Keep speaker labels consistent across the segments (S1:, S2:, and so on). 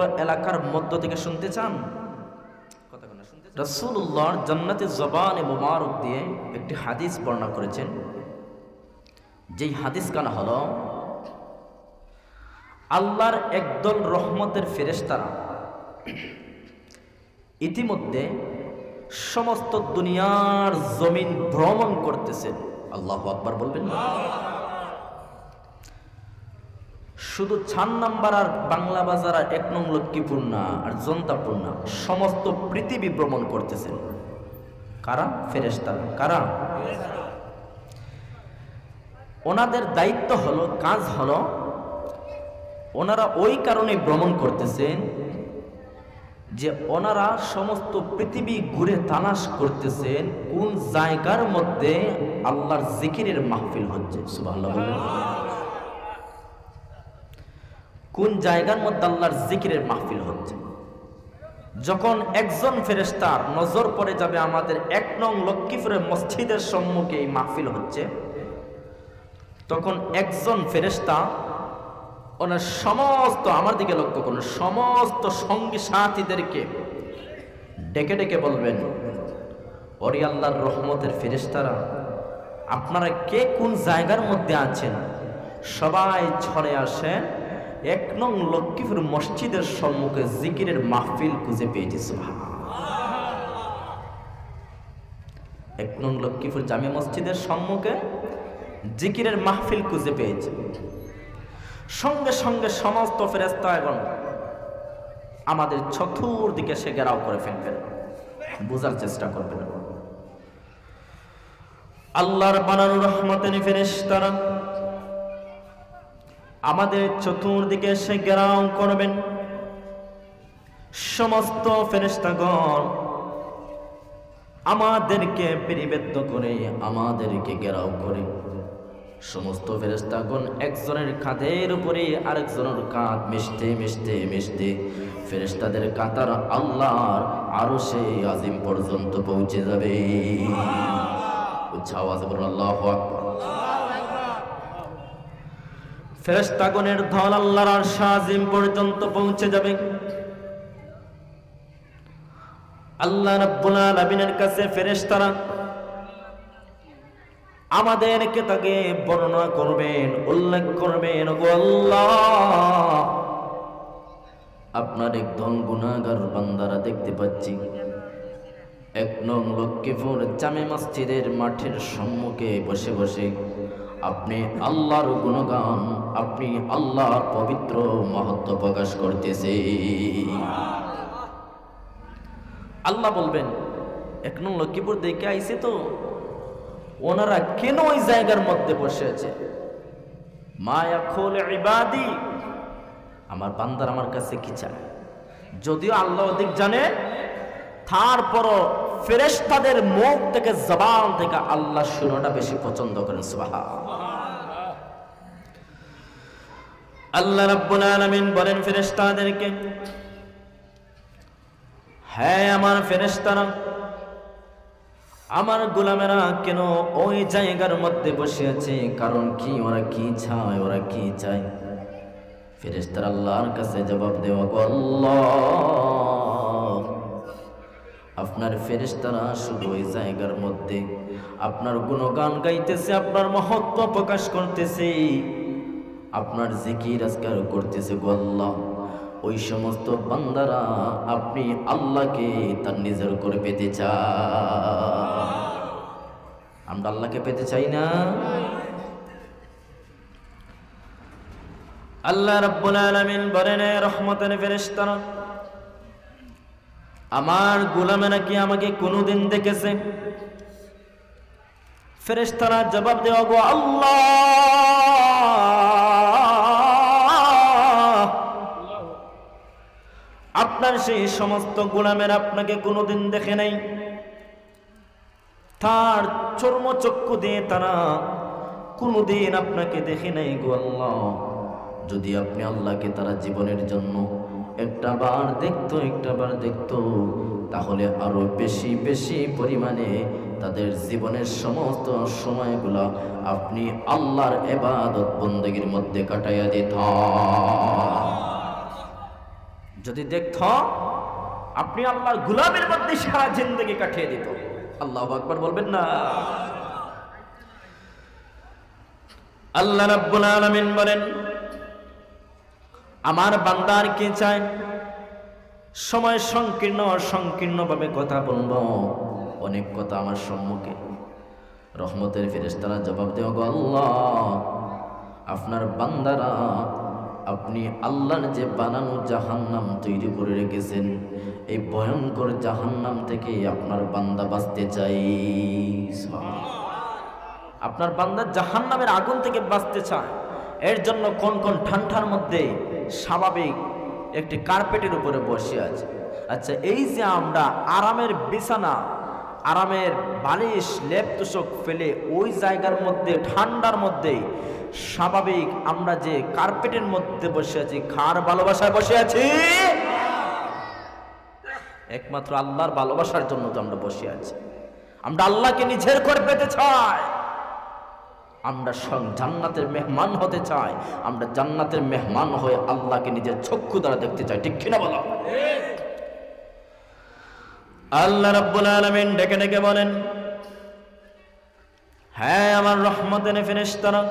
S1: এলাকার মধ্য থেকে শুনতে চান? রসুল্লাহর জান্নাতি জবান মোবারক দিয়ে একটি হাদিস বর্ণনা করেছেন। যেই হাদিস কানা হলো, আল্লাহর একদল রহমতের ফেরেশতারা ইতিমধ্যে সমস্ত দুনিয়ার জমিন ভ্রমণ করতেছেন। আল্লাহ আকবার বলবেন না? শুধু ছান নাম্বার আর বাংলা বাজার আর এক নং লক্ষ্মীপুর না, আর জনতাপুর না, সমস্ত পৃথিবী ভ্রমণ করতেছেন। কারা? ফেরেশতারা কারা? ওনাদের দায়িত্ব হলো, কাজ হলো, ওনারা ওই কারণে ভ্রমণ করতেছেন যে ওনারা সমস্ত পৃথিবী ঘুরে তালাশ করতেছেন কোন জায়গার মধ্যে আল্লাহর জিকিরের মাহফিল হচ্ছে। বলেন। কোন জায়গার মধ্যে আল্লাহর জিকিরের মাহফিল হচ্ছে? যখন একজন ফেরেস্তার নজর পড়ে যাবে আমাদের এক নং লক্ষ্মীপুরের মসজিদের সম্মুখে এই মাহফিল হচ্ছে, তখন একজন ফেরেস্তা ওনার সমস্ত আমার দিকে লক্ষ্য করুন, সমস্ত সঙ্গী সাথীদেরকে ডেকে ডেকে বলবেন, ওরি আল্লাহর রহমতের ফেরেস্তারা আপনারা কে কোন জায়গার মধ্যে আছেন? সবাই ছড়ে আসেন এক নং লক্ষ্মীপুর মসজিদের সম্মুখে জিকিরের মাহফিল খুঁজে পেয়েছি এক নং লক্ষ্মীপুর জামে মসজিদের সম্মুখে জিকিরের মাহফিল খুঁজে পেয়েছে। সঙ্গে সঙ্গে সমস্ত ফেরেস্তা এখন আমাদের চতুর্দিকে সে ঘেরাও করে ফেলবেন। বোঝার চেষ্টা করবেন। আল্লাহর বানানো রহমতের ফেরেস্তারা আমাদের চতুর্দিকে সে ঘেরাও করবেন। সমস্ত ফেরেস্তাগণ আমাদেরকে পরিবেদ্য করে আমাদেরকে ঘেরাও করে। সমস্ত ফেরেস্তাগণ একজনের কাঁধের উপরে আরেকজনের কাঁধ মিশতে মিশতে মিশতে ফেরেস্তাদের কাতার আল্লাহর আরও সে আজিম পর্যন্ত পৌঁছে যাবে। আওয়াজে বলুন, আল্লাহু ফেরেস্তাগণের ধল আল্লাহর আজিম পর্যন্ত পৌঁছে যাবে। আল্লাহ রাব্বুল আলামিনের কাছে ফেরেশতারা আমাদেরকে তাকে বর্ণনা করবেন, উল্লেখ করবেন আল্লাহ, আপনার একদম গুনাহগার বান্দারা দেখতে পাচ্ছি। এক নং লক্ষ্মীপুর জামে মসজিদের মাঠের সম্মুখে বসে বসে আপনি আল্লাহর গুণগান আপনি আল্লাহর পবিত্র মহত্ব প্রকাশ করতেছে। আল্লাহ বলবেন, এক নং লক্ষ্মীপুর দেখে আইছে তো, ওনারা কেন ওই জায়গার মধ্যে বসে আছে? মায়া খোল ইবাদি, আমার বান্দার আমার কাছে কি চায়? যদিও আল্লাহ অধিক জানে, তারপরও ফেরেশতাদের মুখ থেকে জবান থেকে আল্লাহ শুনোটা বেশি পছন্দ করেন সুবাহা আল্লাহ রাব্বুল আলামিন বলেন ফেরেশতাদেরকে হ্যাঁ আমার ফেরেশতারা, আমার গোলামেরা কেন ওই জায়গার মধ্যে বসে আছে? কারণ কি ওরা কি চায়, ওরা কি চায়? ফেরেশতার আল্লাহর কাছে জবাব দেওয়া আল্লাহ, আপনার ফেরেশতারা শুধু ওই জায়গার মধ্যে, আপনার গুণগান গাইতেছে, আপনার মহত্ব প্রকাশ করতেছে। আপনার জিকির আজকার করতেছে গো আল্লাহ। ওই সমস্ত বান্দারা আপনি আল্লাহকে তার নিজের করে পেতে চান। আমরা আল্লাহকে পেতে চাই না? আল্লাহ রাব্বুল আলামিন বলেন রহমতের ফেরেশতারা, আমার গোলামেরা কি আমাকে কোনোদিন দেখেছে? ফেরেশতারা জবাব দেওয়া, গো আল্লাহ! আপনার সেই সমস্ত গোলামের আপনাকে কোনোদিন দেখে নাই। তার চর্মচক্ষু দিয়ে তারা কোনোদিন আপনাকে দেখে নাই গো আল্লাহ। যদি আপনি আল্লাহকে তারা জীবনের জন্য একটা বার দেখতো, একটা বার দেখতো, তাহলে আরও বেশি বেশি পরিমাণে তাদের জীবনের সমস্ত সময়গুলো আপনি আল্লাহর এবাদত বন্দগীর মধ্যে কাটাইয়া দিত। যদি দেখত, আপনি আল্লাহর গুলামের মধ্যে সারা জিন্দগি কাটিয়ে দিত। আল্লাহ আকবার বলবেন না। আল্লাহ রাব্বুল আলামিন বলেন, আমার বান্দার কি চায়? সময় সংকীর্ণ সংকীর্ণভাবে কথা বলব। অনেক কথা আমার সম্মুখে। রহমতের ফেরেশতারা জবাব দেও গো আল্লাহ, আপনার বান্দারা আপনি আল্লাহর যে বানানো জাহান্নাম তৈরি করে রেখেছেন, এই ভয়ঙ্কর জাহান্নাম থেকে আপনার বান্দা বাঁচতে চাই। আপনার বান্দা জাহান্নামের আগুন থেকে বাঁচতে চায়। এর জন্য কোন কোন ঠান্ডার মধ্যে স্বাভাবিক একটি কার্পেটের উপরে বসে আছে। আচ্ছা এই যে আমরা আরামের বিছানা, আরামের বালিশ, লেপ তুষক ফেলে ওই জায়গার মধ্যে, ঠান্ডার মধ্যে স্বাভাবিক আমরা যে কার্পেটের মধ্যে বসে আছি খার ভালোবাসায় বসে আছি? একমাত্র আল্লাহর ভালোবাসার জন্য তো আমরা বসে আছি। আমরা আল্লাহকে নিজের করে পেতে চাই। আমরা জান্নাতের মেহমান হতে চাই। আমরা জান্নাতের মেহমান হয়ে আল্লাহকে নিজের চক্ষু দ্বারা দেখতে চাই। ঠিক কিনা বলো? আল্লাহ রাব্বুল আলামিন ডেকে ডেকে বলেন হ্যাঁ আমার রহমতের ফেরেশতারা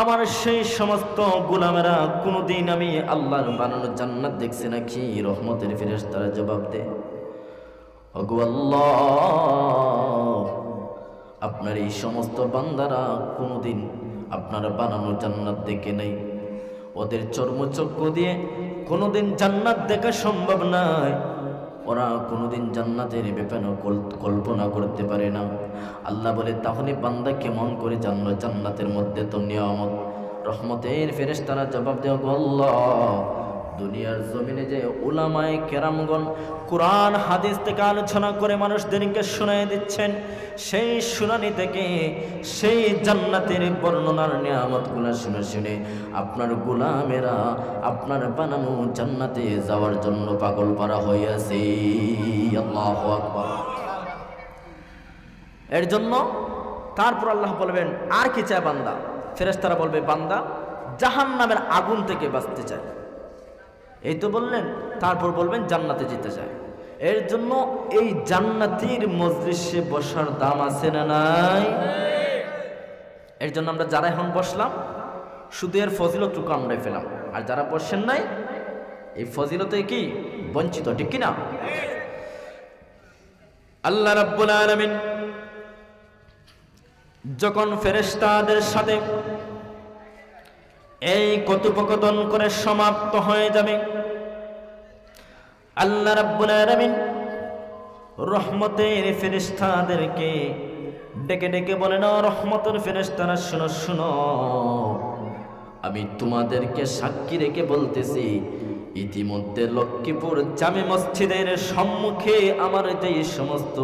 S1: আমার সেই সমস্ত গোলামেরা কোনোদিন আমি আল্লাহর বানানো জান্নাত দেখছি নাকি? রহমতের ফেরেশতারা জবাব দেয়, ওগো আল্লাহ, আপনার এই সমস্ত বান্দারা কোনোদিন আপনার বানানো জান্নাত দেখে নেই। ওদের চর্মচক্ষু দিয়ে কোনোদিন জান্নাত দেখা সম্ভব নয়। ওরা কোনোদিন জান্নাতের ব্যাপারে কল্পনা করতে পারে না। আল্লাহ বলে, তাহলে বান্দা কেমন করে জানলো জান্নাতের মধ্যে তো নিয়ামত? রহমতের ফেরেস তারা জবাব দেওয়া বল্লা দুনিয়ার জমিনে যে উলামায় কেরামগণ কোরআন, হাদিস থেকে আলোচনা করে মানুষদেরকে শোনায় দিচ্ছেন, সেই শুনানি থেকে সেই জান্নাতের বর্ণনার নিয়ামতগুলো শুনে শুনে আপনার গোলামেরা, আপনার বানানো জান্নাতে যাওয়ার জন্য পাগল পারা হইয়াছে এর জন্য তারপর আল্লাহ বলবেন, আর কি চায় বান্দা? ফেরেস্তারা বলবে, বান্দা জাহান নামের আগুন থেকে বাঁচতে চায়। এই তো বললেন, তারপর বলবেন জান্নাতে যেতে চায়। এর জন্য এই জান্নাতির মজলিসে বসার দাম আছে না নাই? এর জন্য আমরা যারা এখন বসলাম শুধু এর ফজিলতটুকু আমরাই ফেলাম। আর যারা বসেন নাই, এই ফজিলতে কি? বঞ্চিত, ঠিক কিনা? আল্লাহ রাব্বুল আলামিন যখন ফেরেশতাদের সাথে এই কথোপকথন করে সমাপ্ত হয়ে যাবে। আল্লাহ রাব্বুল আলামিন রহমতের ফেরেশতাদেরকে ডেকে ডেকে বলেন "ও রহমতের ফেরেশতারা, শুনো শুনো। আমি তোমাদেরকে সাক্ষী রেখে বলতেছি, ইতিমধ্যে লক্ষ্মীপুর জামে মসজিদের সম্মুখে আমার যে সমস্ত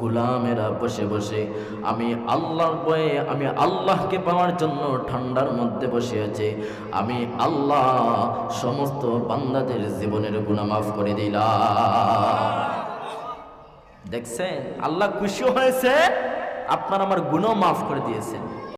S1: গুলামেরা বসে বসে আমি আল্লাহর বয়ে আমি আল্লাহকে পাওয়ার জন্য ঠান্ডার মধ্যে বসে আছে। আমি আল্লাহ সমস্ত বান্দাদের জীবনের গুণা মাফ করে দিলা দেখছেন? আল্লাহ খুশি হয়েছে, আপনার আমার গুণ মাফ করে দিয়েছেন।